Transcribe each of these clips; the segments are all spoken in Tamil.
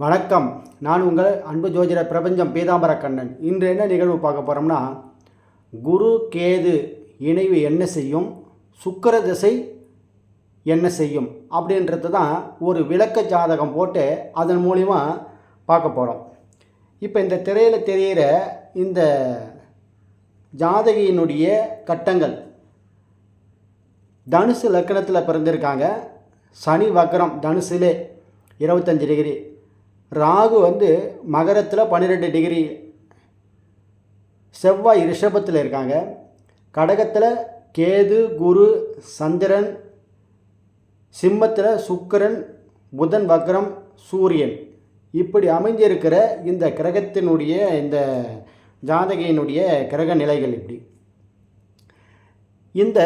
வணக்கம். நான் உங்கள் அன்பு ஜோதிட பிரபஞ்சம் பீதாம்பர கண்ணன். இன்று என்ன நிகழ்வு பார்க்க போகிறோம்னா குரு கேது இணைவு என்ன செய்யும் சுக்கர திசை என்ன செய்யும் அப்படின்றது தான் ஒரு விளக்க ஜாதகம் போட்டு அதன் மூலிமா பார்க்க போகிறோம் இப்போ இந்த திரையில் தெரிகிற இந்த ஜாதகியினுடைய கட்டங்கள் தனுசு லக்கணத்தில் பிறந்திருக்காங்க. சனி வக்கரம் தனுசிலே இருபத்தஞ்சி டிகிரி. ராகு வந்து மகரத்தில் பன்னிரெண்டு டிகிரி செவ்வாய் ரிஷபத்தில் இருக்காங்க. கடகத்தில் கேது குரு சந்திரன் சிம்மத்தில் சுக்கரன் புதன் வக்ரம் சூரியன். இப்படி அமைஞ்சிருக்கிற இந்த கிரகத்தினுடைய இந்த ஜாதகியினுடைய கிரக நிலைகள் இப்படி. இந்த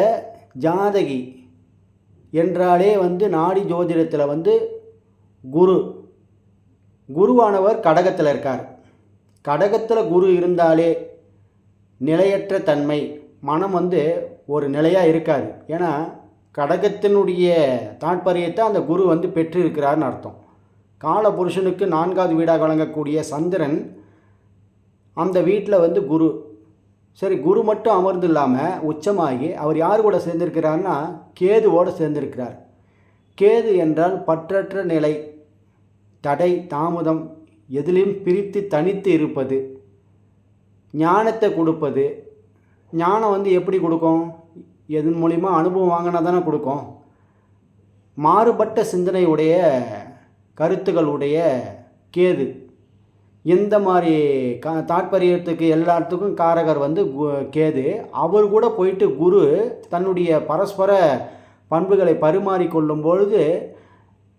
ஜாதகி என்றாலே வந்து நாடி ஜோதிடத்தில் வந்து குரு. குருவானவர் கடகத்தில் இருக்கார். கடகத்தில் குரு இருந்தாலே நிலையற்ற தன்மை மனம் வந்து ஒரு நிலையாக இருக்காது. ஏன்னா கடகத்தினுடைய தாற்பரியத்தை அந்த குரு வந்து பெற்று இருக்கிறார்னு அர்த்தம். கால புருஷனுக்கு நான்காவது வீடாக வழங்கக்கூடிய சந்திரன் அந்த வீட்டில் வந்து குரு. சரி குரு மட்டும் அமர்ந்து இல்லாமல் உச்சமாகி அவர் யார் கூட சேர்ந்திருக்கிறார்னா கேதுவோடு சேர்ந்திருக்கிறார். கேது என்றால் பற்றற்ற நிலை தடை தாமதம் எதிலையும் பிரித்து தனித்து இருப்பது ஞானத்தை கொடுப்பது ஞானம் வந்து எப்படி கொடுக்கும்? எதன் மூலிமா அனுபவம் வாங்கினா தானே கொடுக்கும்? மாறுபட்ட சிந்தனையுடைய கருத்துக்களுடைய கேது. எந்த மாதிரி க தாற்பயத்துக்கு எல்லாத்துக்கும் காரகர் வந்து கு- கேது. அவர் கூட போயிட்டு குரு தன்னுடைய பரஸ்பர பண்புகளை பரிமாறிக்கொள்ளும் பொழுது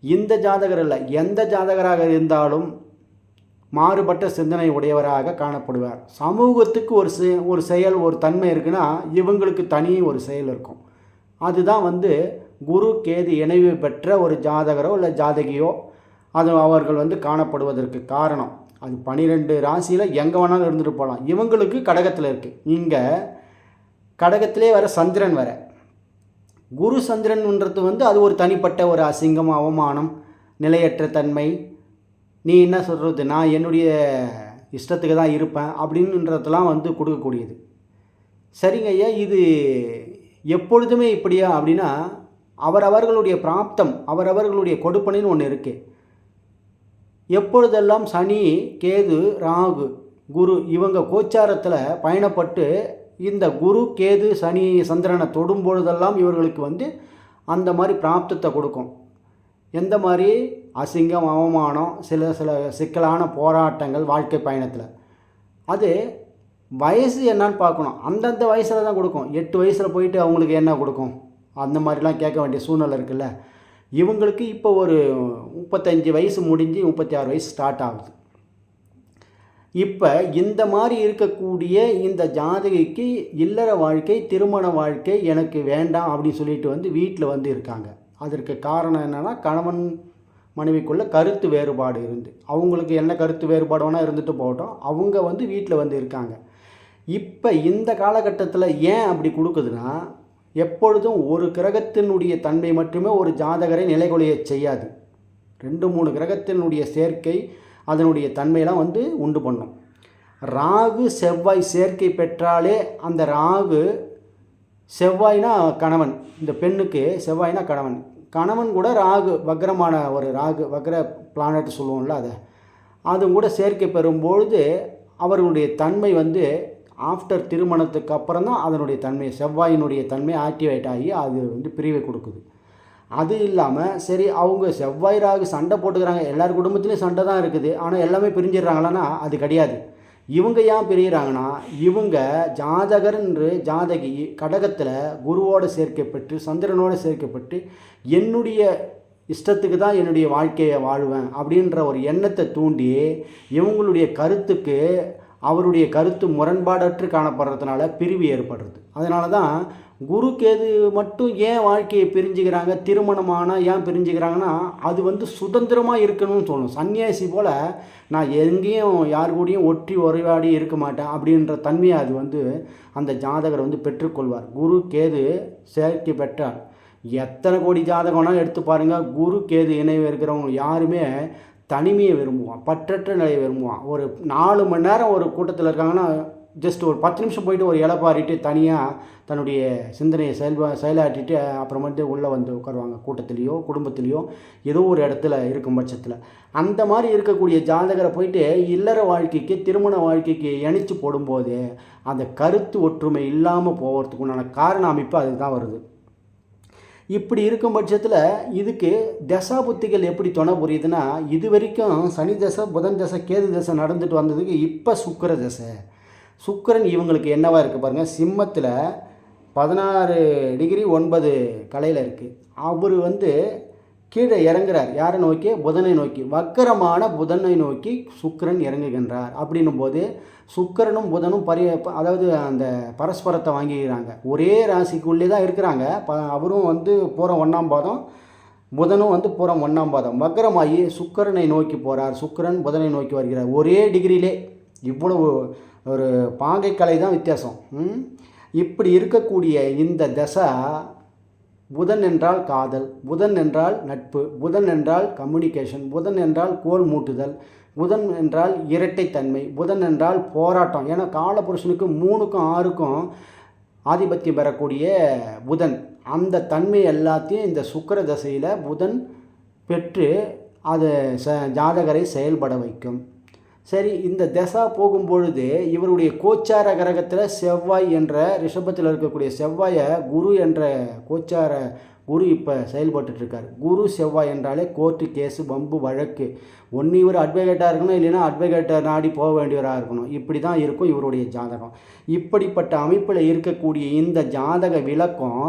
இந்த ஜாதகர் இல்லை எந்த ஜாதகராக இருந்தாலும் மாறுபட்ட சிந்தனை உடையவராக காணப்படுவார். சமூகத்துக்கு ஒரு செ- ஒரு செயல் ஒரு தன்மை இருக்குன்னா இவங்களுக்கு தனி ஒரு செயல் இருக்கும். அதுதான் வந்து குரு கேது இணைவு பெற்ற ஒரு ஜாதகரோ இல்லை ஜாதகியோ அது அவர்கள் வந்து காணப்படுவதற்கு காரணம். அது பனிரெண்டு ராசியில் எங்கே வேணாலும் இருந்துட்டு போகலாம் இவங்களுக்கு கடகத்தில் இருக்குது இங்கே கடகத்திலே வர சந்திரன் வர குரு சந்திரன்ன்றது வந்து அது ஒரு தனிப்பட்ட ஒரு அசிங்கம் அவமானம் நிலையற்ற தன்மை. நீ என்ன சொல்கிறது நான் என்னுடைய இஷ்டத்துக்கு தான் இருப்பேன் அப்படின்றதெல்லாம் வந்து கொடுக்கக்கூடியது. சரிங்க ஐயா இது எப்பொழுதுமே இப்படியா அப்படின்னா அவரவர்களுடைய பிராப்தம் அவரவர்களுடைய கொடுப்பனைன்னு ஒன்று இருக்குது எப்பொழுதெல்லாம் சனி கேது ராகு குரு இவங்க கோச்சாரத்தில் பயணப்பட்டு இந்த குரு கேது சனி சந்திரனை தொடும் பொழுதெல்லாம் இவர்களுக்கு வந்து அந்த மாதிரி பிராப்தத்தை கொடுக்கும். எந்த மாதிரி? அசிங்கம் அவமானம் சில சில சிக்கலான போராட்டங்கள் வாழ்க்கை பயணத்தில். அது வயசு என்னன்னு பார்க்கணும். அந்தந்த வயசில் தான் கொடுக்கும். எட்டு வயசில் போயிட்டு அவங்களுக்கு என்ன கொடுக்கும்? அந்த மாதிரிலாம் கேட்க வேண்டிய சூழ்நிலை இருக்குல்ல. இவங்களுக்கு இப்போ ஒரு முப்பத்தஞ்சு வயசு முடிஞ்சு முப்பத்தி ஆறு வயசு ஸ்டார்ட் ஆகுது. இப்போ இந்த மாதிரி இருக்கக்கூடிய இந்த ஜாதகிக்கு இல்லற வாழ்க்கை திருமண வாழ்க்கை எனக்கு வேண்டாம் அப்படின்னு சொல்லிட்டு வந்து வீட்டில் வந்து இருக்காங்க. அதற்கு காரணம் என்னென்னா கணவன் மனைவிக்குள்ள கருத்து வேறுபாடு இருந்து. அவங்களுக்கு என்ன கருத்து வேறுபாடு வேணால் இருந்துட்டு போகட்டும். அவங்க வந்து வீட்டில் வந்து இருக்காங்க. இப்போ இந்த காலகட்டத்தில் ஏன் அப்படி கொடுக்குதுன்னா எப்பொழுதும் ஒரு கிரகத்தினுடைய தன்மை மட்டுமே ஒரு ஜாதகரை நிலைகொலைய செய்யாது. ரெண்டு மூணு கிரகத்தினுடைய சேர்க்கை அதனுடைய தன்மையெல்லாம் வந்து உண்டு பண்ணும். ராகு செவ்வாய் சேர்க்கை பெற்றாலே அந்த ராகு செவ்வாய்னா கணவன் இந்த பெண்ணுக்கு செவ்வாய்னா கணவன். கணவன் கூட ராகு வக்ரமான ஒரு ராகு வக்ர பிளானட் சொல்லுவோம்ல அதை. அதுவும் கூட சேர்க்கை பெறும்பொழுது அவர்களுடைய தன்மை வந்து ஆஃப்டர் திருமணத்துக்கு அப்புறம் தான் அதனுடைய தன்மை செவ்வாயினுடைய தன்மை ஆக்டிவேட் ஆகி அது வந்து பிரிவை கொடுக்குது. அது இல்லாமல் சரி அவங்க செவ்வாய் ராகு சண்டை போட்டுக்கிறாங்க. எல்லார் குடும்பத்துலேயும் சண்டை தான் இருக்குது. ஆனால் எல்லாமே பிரிஞ்சிடுறாங்களான்னா அது கிடையாது. இவங்க ஏன் பிரிகிறாங்கன்னா இவங்க ஜாதகர்ன்று ஜாதகி கடகத்தில் குருவோடு சேர்க்கப்பட்டு சந்திரனோடு சேர்க்கப்பட்டு என்னுடைய இஷ்டத்துக்கு தான் என்னுடைய வாழ்க்கையை வாழ்வேன் அப்படின்ற ஒரு எண்ணத்தை தூண்டி இவங்களுடைய கருத்துக்கு அவருடைய கருத்து முரண்பாடற்று காணப்படுறதுனால பிரிவு ஏற்படுறது. அதனால தான் குரு கேது மட்டும் ஏன் வாழ்க்கையை பிரிஞ்சுக்கிறாங்க திருமணமானால் ஏன் பிரிஞ்சுக்கிறாங்கன்னா அது வந்து சுதந்திரமாக இருக்கணும்னு சொல்லணும். சன்னியாசி போல் நான் எங்கேயும் யார் கூடயும் ஒற்றி உறைவாடி இருக்க மாட்டேன் அப்படின்ற தன்மையை அது வந்து அந்த ஜாதகர் வந்து பெற்றுக்கொள்வார். குரு கேது செயற்கை பெற்றார். எத்தனை கோடி ஜாதகம்னா எடுத்து பாருங்கள் குரு கேது இணைவு இருக்கிறவங்க யாருமே தனிமையை விரும்புவான் பற்றற்ற நிலையை விரும்புவான். ஒரு நாலு மணி நேரம் ஒரு கூட்டத்தில் இருக்காங்கன்னா ஜஸ்ட் ஒரு பத்து நிமிஷம் போயிட்டு ஒரு இலை தனியாக தன்னுடைய சிந்தனையை செயல்பா செயலாட்டிட்டு அப்புறமேட்டு உள்ளே வந்து உட்காருவாங்க. கூட்டத்துலேயோ குடும்பத்துலேயோ ஏதோ ஒரு இடத்துல இருக்கும் பட்சத்தில். அந்த மாதிரி இருக்கக்கூடிய ஜாதகரை போயிட்டு இல்லற வாழ்க்கைக்கு திருமண வாழ்க்கைக்கு இணைச்சி போடும்போது அந்த கருத்து ஒற்றுமை இல்லாமல் போகிறதுக்கு உண்டான காரண அமைப்பு அதுக்கு தான் வருது. இப்படி இருக்கும் பட்சத்தில் இதுக்கு தசா புத்திகள் எப்படி துணை புரியுதுன்னா இது வரைக்கும் சனி தசை புதன் தசை கேது தசை நடந்துட்டு வந்ததுக்கு இப்போ சுக்கர தசை. சுக்கரன் இவங்களுக்கு என்னவாக இருக்குது பாருங்கள் சிம்மத்தில் பதினாறு டிகிரி ஒன்பது கலையில் இருக்குது அவர் வந்து கீழே இறங்குறார். யாரை நோக்கி? புதனை நோக்கி. வக்கரமான புதனை நோக்கி சுக்கிரன் இறங்குகின்றார். அப்படின்னும் போது சுக்கரனும் புதனும் பரி அதாவது அந்த பரஸ்பரத்தை வாங்கிக்கிறாங்க. ஒரே ராசிக்குள்ளே தான் இருக்கிறாங்க. ப அவரும் வந்து போகிற ஒன்றாம் பாதம் புதனும் வந்து போகிற ஒன்றாம் பாதம். வக்கரமாகி சுக்கரனை நோக்கி போகிறார் சுக்கிரன் புதனை நோக்கி வருகிறார். ஒரே டிகிரியிலே. இவ்வளவு ஒரு பாங்கை கலை தான் வித்தியாசம். இப்படி இருக்கக்கூடிய இந்த தசை புதன் என்றால் காதல் புதன் என்றால் நட்பு புதன் என்றால் கம்யூனிகேஷன் புதன் என்றால் கோல் மூட்டுதல் புதன் என்றால் இரட்டைத்தன்மை புதன் என்றால் போராட்டம். ஏன்னா காலபுருஷனுக்கு மூணுக்கும் ஆறுக்கும் ஆதிபத்தியம் பெறக்கூடிய புதன். அந்த தன்மை எல்லாத்தையும் இந்த சுக்கர தசையில் புதன் பெற்று அது ச ஜாதகரை செயல்பட வைக்கும். சரி இந்த தசா போகும்பொழுது இவருடைய கோச்சார கிரகத்தில் செவ்வாய் என்ற ரிஷபத்தில் இருக்கக்கூடிய செவ்வாயை குரு என்ற கோச்சார குரு இப்போ செயல்பட்டுருக்கார் குரு செவ்வாய் என்றாலே கோர்ட்டு கேஸு பம்பு வழக்கு. ஒன்று இவர் அட்வொகேட்டாக இருக்கணும் இல்லைன்னா அட்வொகேட்டை நாடி போக வேண்டியவராக இருக்கணும். இப்படி தான் இருக்கும் இவருடைய ஜாதகம். இப்படிப்பட்ட அமைப்பில் இருக்கக்கூடிய இந்த ஜாதக விளக்கம்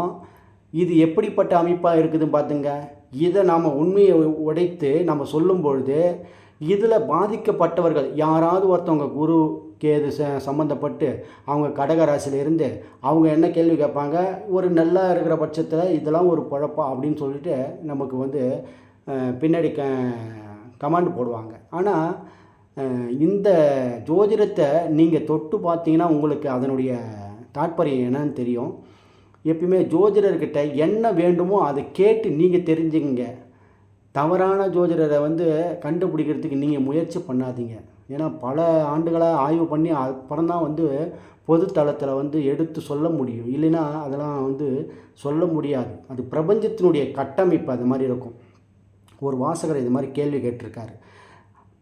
இது எப்படிப்பட்ட அமைப்பாக இருக்குதுன்னு பார்த்துங்க இதை நாம் உண்மையை உடைத்து நம்ம சொல்லும் பொழுது இதில் பாதிக்கப்பட்டவர்கள் யாராவது ஒருத்தவங்க குரு கேது ச சம்மந்தப்பட்டு அவங்க கடகராசியிலேருந்து அவங்க என்ன கேள்வி கேட்பாங்க? ஒரு நல்லா இருக்கிற பட்சத்தில் இதெல்லாம் ஒரு குழப்பா அப்படின்னு சொல்லிட்டு நமக்கு வந்து பின்னாடி க கமாண்ட் போடுவாங்க. ஆனால் இந்த ஜோதிடத்தை நீங்கள் தொட்டு பார்த்தீங்கன்னா உங்களுக்கு அதனுடைய தாற்பயம் என்னன்னு தெரியும். எப்பயுமே ஜோதிடர்கிட்ட என்ன வேண்டுமோ அதை கேட்டு நீங்கள் தெரிஞ்சுங்க தவறான ஜோதிடரை வந்து கண்டுபிடிக்கிறதுக்கு நீங்கள் முயற்சி பண்ணாதீங்க. ஏன்னா பல ஆண்டுகளாக ஆய்வு பண்ணி அப்புறம் தான் வந்து பொது தளத்தில் வந்து எடுத்து சொல்ல முடியும். இல்லைன்னா அதெல்லாம் வந்து சொல்ல முடியாது. அது பிரபஞ்சத்தினுடைய கட்டமைப்பு அது மாதிரி இருக்கும். ஒரு வாசகர் இது மாதிரி கேள்வி கேட்டிருக்காரு.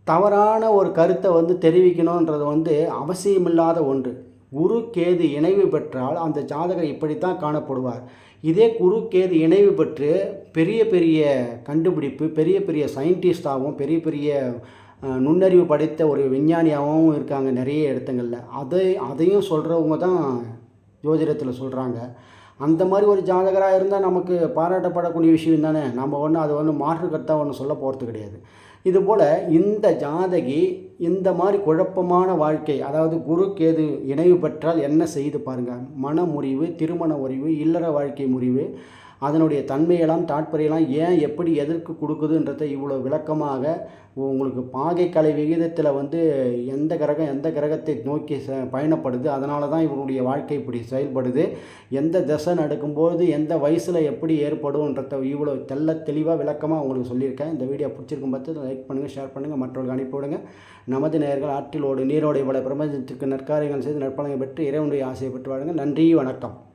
தவறான ஒரு கருத்தை வந்து தெரிவிக்கணுன்றது வந்து அவசியமில்லாத ஒன்று. குரு கேது இணைவு பெற்றால் அந்த ஜாதகர் இப்படித்தான் காணப்படுவார். இதே குரு கேது இணைவு பெற்று பெரிய பெரிய கண்டுபிடிப்பு பெரிய பெரிய சயின்டிஸ்டாகவும் பெரிய பெரிய நுண்ணறிவு படைத்த ஒரு விஞ்ஞானியாகவும் இருக்காங்க நிறைய இடத்துங்களில். அதை அதையும் சொல்கிறவங்க தான் ஜோதிடத்தில் சொல்கிறாங்க அந்த மாதிரி ஒரு ஜாதகராக இருந்தால் நமக்கு பாராட்டப்படக்கூடிய விஷயம் தானே? நம்ம ஒன்றும் அதை ஒன்றும் மாற்று ஒன்று ஒன்றும் சொல்ல போகிறது கிடையாது. இதுபோல் இந்த ஜாதகி இந்த மாதிரி குழப்பமான வாழ்க்கை அதாவது குரு கேது இணைவு பெற்றால் என்ன செய்து பாருங்கள் மன முறிவு திருமண முறிவு இல்லற வாழ்க்கை முறிவு அதனுடைய தன்மையெல்லாம் தாற்பயெல்லாம் ஏன் எப்படி எதற்கு கொடுக்குதுன்றதை இவ்வளோ விளக்கமாக உங்களுக்கு பாகைக்கலை விகிதத்தில் வந்து எந்த கிரகம் எந்த கிரகத்தை நோக்கி ச பயணப்படுது அதனால தான் இவருடைய வாழ்க்கை இப்படி செயல்படுது எந்த திசை நடக்கும்போது எந்த வயசில் எப்படி ஏற்படும்ன்றத இவ்வளோ தெள்ள தெளிவாக விளக்கமாக உங்களுக்கு சொல்லியிருக்கேன். இந்த வீடியோ பிடிச்சிருக்கும் பார்த்து லைக் பண்ணுங்கள் ஷேர் பண்ணுங்கள் மற்றவர்களுக்கு அனுப்பிவிடுங்க நமது நேயர்கள் ஆற்றிலோடு நீரோடை பல பிரபஞ்சத்துக்கு நற்காரியங்கள் செய்து நற்பலங்கள் பெற்று இறைவனுடைய ஆசையை பெற்று வாழுங்க நன்றி வணக்கம்.